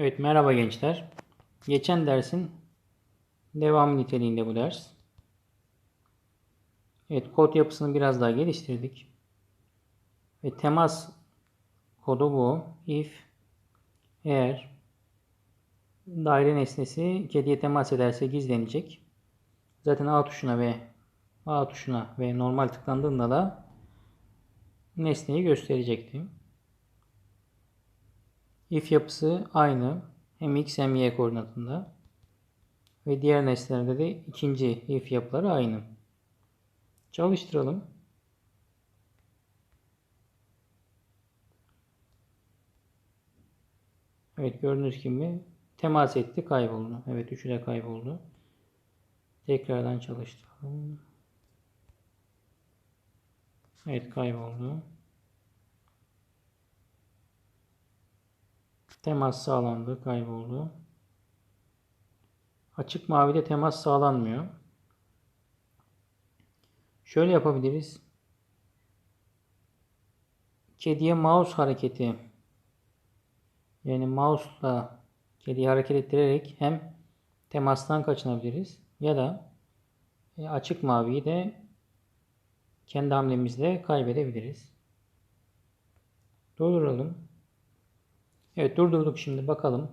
Evet merhaba gençler. Geçen dersin devam niteliğinde bu ders. Evet kod yapısını biraz daha geliştirdik. Ve temas kodu bu. If eğer daire nesnesi kediye temas ederse gizlenecek. Zaten A tuşuna ve A tuşuna ve normal tıklandığında da nesneyi gösterecekti. If yapısı aynı. Hem x hem y koordinatında. Ve diğer nesnelerde de ikinci if yapıları aynı. Çalıştıralım. Evet gördüğünüz gibi temas etti kayboldu. Evet üçü de kayboldu. Tekrardan çalıştıralım. Evet kayboldu. Temas sağlandı, kayboldu. Açık mavide temas sağlanmıyor. Şöyle yapabiliriz. Kediye mouse hareketi yani mouse'la kediyi hareket ettirerek hem temastan kaçınabiliriz ya da e, açık maviyi de kendi hamlemizle kaybedebiliriz. Durduralım. Evet durdurduk şimdi bakalım.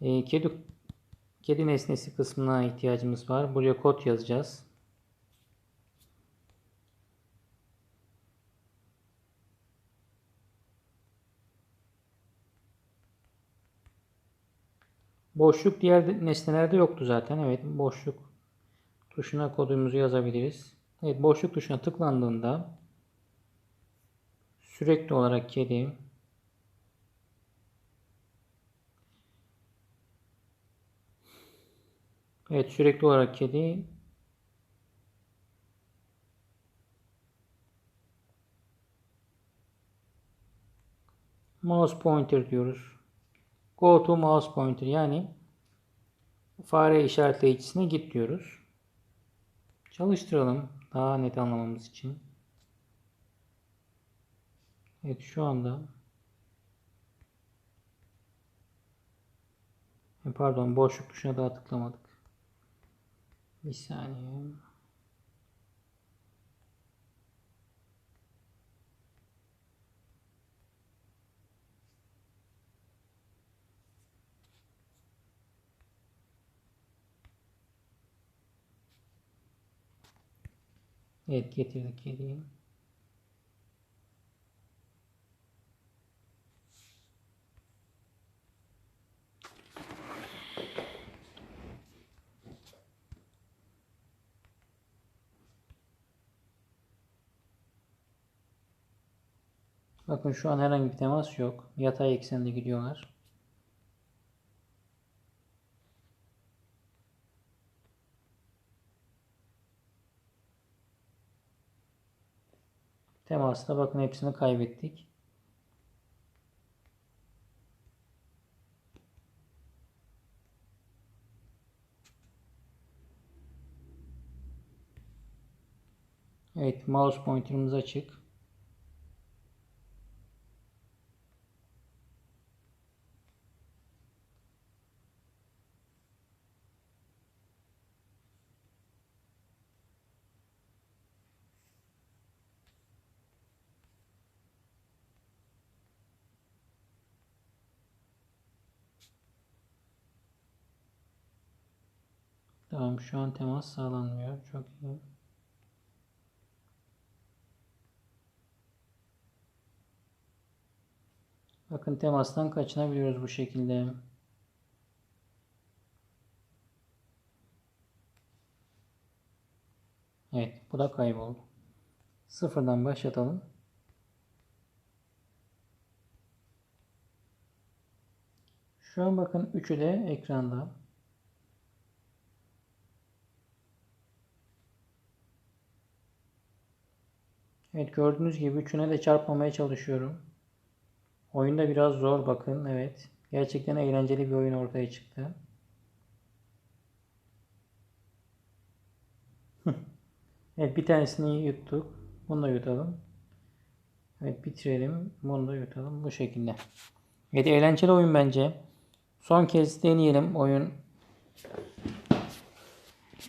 E, kedi kedi nesnesi kısmına ihtiyacımız var. Buraya kod yazacağız. Boşluk diğer nesnelerde yoktu zaten. Evet boşluk tuşuna kodumuzu yazabiliriz. Evet boşluk tuşuna tıklandığında sürekli olarak kedi Evet sürekli olarak kedi mouse pointer diyoruz. Go to mouse pointer yani fare işaretleyicisine git diyoruz. Çalıştıralım daha net anlamamız için. Evet şu anda E, pardon boşluk tuşuna daha tıklamadık. Bir saniye. Evet getirdik kediyi. Bakın şu an herhangi bir temas yok. Yatay eksende gidiyorlar. Temasta bakın hepsini kaybettik. Evet mouse pointer'ımız açık. Tamam şu an temas sağlanmıyor. Çok iyi. Bakın temastan kaçınabiliyoruz bu şekilde. Evet bu da kayboldu. Sıfırdan başlatalım. Şu an bakın üçü de ekranda. Evet gördüğünüz gibi üçüne de çarpmamaya çalışıyorum. Oyunda biraz zor bakın. Evet. Gerçekten eğlenceli bir oyun ortaya çıktı. evet bir tanesini yuttuk. Bunu da yutalım. Evet bitirelim. Bunu da yutalım. Bu şekilde. Evet eğlenceli oyun bence. Son kez deneyelim oyun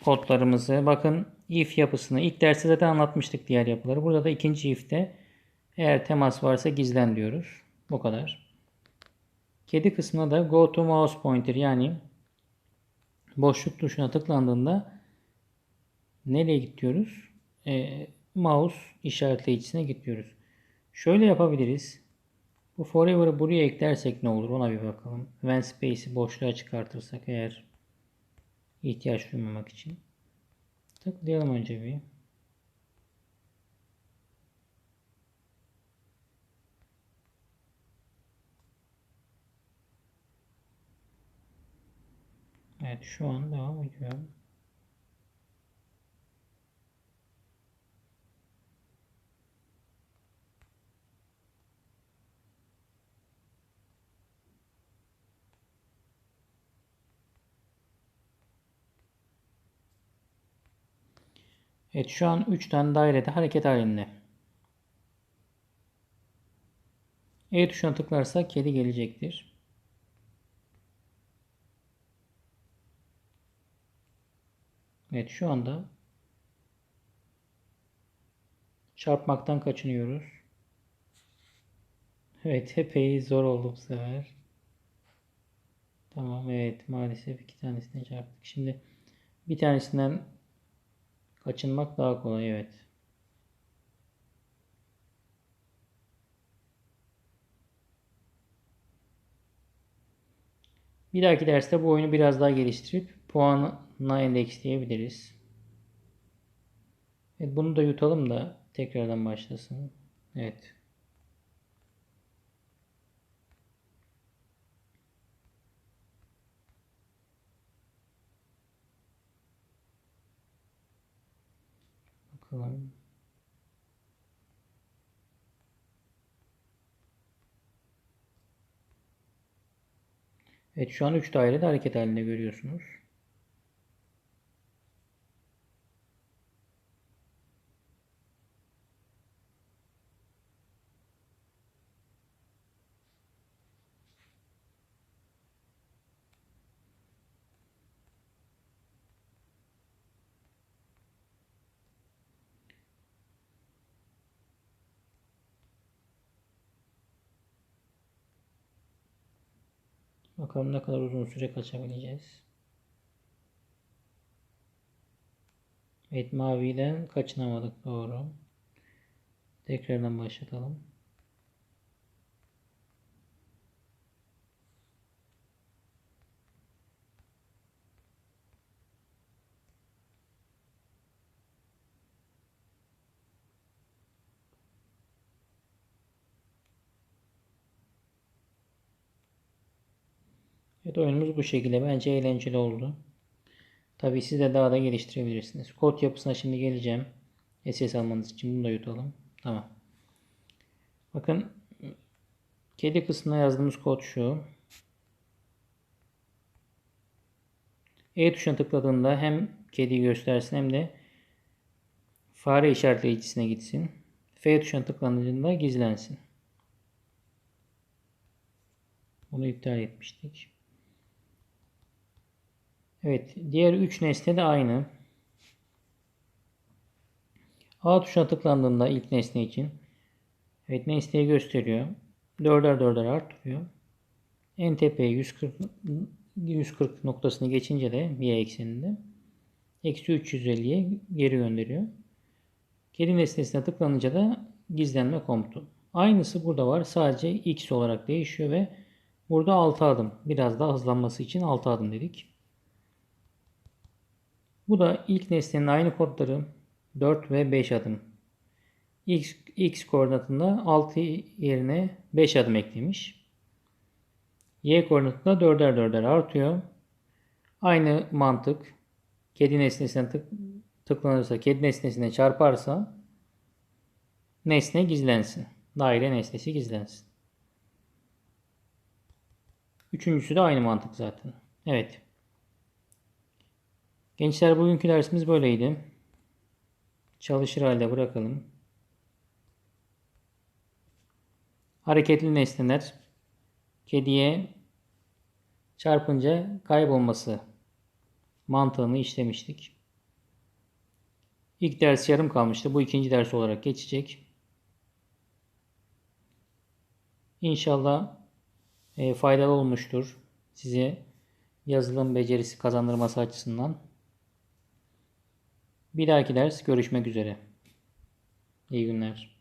kodlarımızı. Bakın if yapısını ilk derste zaten anlatmıştık diğer yapıları. Burada da ikinci if'te eğer temas varsa gizlen diyoruz. Bu kadar. Kedi kısmına da go to mouse pointer yani boşluk tuşuna tıklandığında nereye gidiyoruz? E, mouse işaretleyicisine gidiyoruz. Şöyle yapabiliriz. Bu forever'ı buraya eklersek ne olur ona bir bakalım. When space'i boşluğa çıkartırsak eğer ihtiyaç duymamak için. Tıklayalım önce bir. Evet şu an devam ediyor. Evet şu an 3 tane dairede hareket halinde. E tuşuna tıklarsak kedi gelecektir. Evet şu anda çarpmaktan kaçınıyoruz. Evet epey zor oldu bu sefer. Tamam evet maalesef iki tanesine çarptık. Şimdi bir tanesinden kaçınmak daha kolay evet. Bir dahaki derste bu oyunu biraz daha geliştirip puanına endeksleyebiliriz. Evet, bunu da yutalım da tekrardan başlasın. Evet. Bakalım. Evet şu an 3 dairede hareket halinde görüyorsunuz. Bakalım ne kadar uzun süre kaçabileceğiz. Evet maviden kaçınamadık doğru. Tekrardan başlatalım. Evet oyunumuz bu şekilde. Bence eğlenceli oldu. Tabii siz de daha da geliştirebilirsiniz. Kod yapısına şimdi geleceğim. SS almanız için bunu da yutalım. Tamam. Bakın kedi kısmına yazdığımız kod şu. E tuşuna tıkladığında hem kediyi göstersin hem de fare işaretleyicisine gitsin. F tuşuna tıklandığında gizlensin. Bunu iptal etmiştik. Evet. Diğer 3 nesne de aynı. A tuşuna tıklandığında ilk nesne için evet nesneyi gösteriyor. 4'er 4'er artırıyor. En tepeye 140 140 noktasını geçince de y ekseninde eksi 350'ye geri gönderiyor. Kedi nesnesine tıklanınca da gizlenme komutu. Aynısı burada var. Sadece x olarak değişiyor ve burada 6 adım. Biraz daha hızlanması için 6 adım dedik. Bu da ilk nesnenin aynı kodları 4 ve 5 adım. X, X koordinatında 6 yerine 5 adım eklemiş. Y koordinatında 4'er 4'er artıyor. Aynı mantık. Kedi nesnesine tık, tıklanırsa, kedi nesnesine çarparsa nesne gizlensin. Daire nesnesi gizlensin. Üçüncüsü de aynı mantık zaten. Evet. Gençler bugünkü dersimiz böyleydi. Çalışır halde bırakalım. Hareketli nesneler kediye çarpınca kaybolması mantığını işlemiştik. İlk ders yarım kalmıştı. Bu ikinci ders olarak geçecek. İnşallah e, faydalı olmuştur. Size yazılım becerisi kazandırması açısından. Bir dahaki ders görüşmek üzere. İyi günler.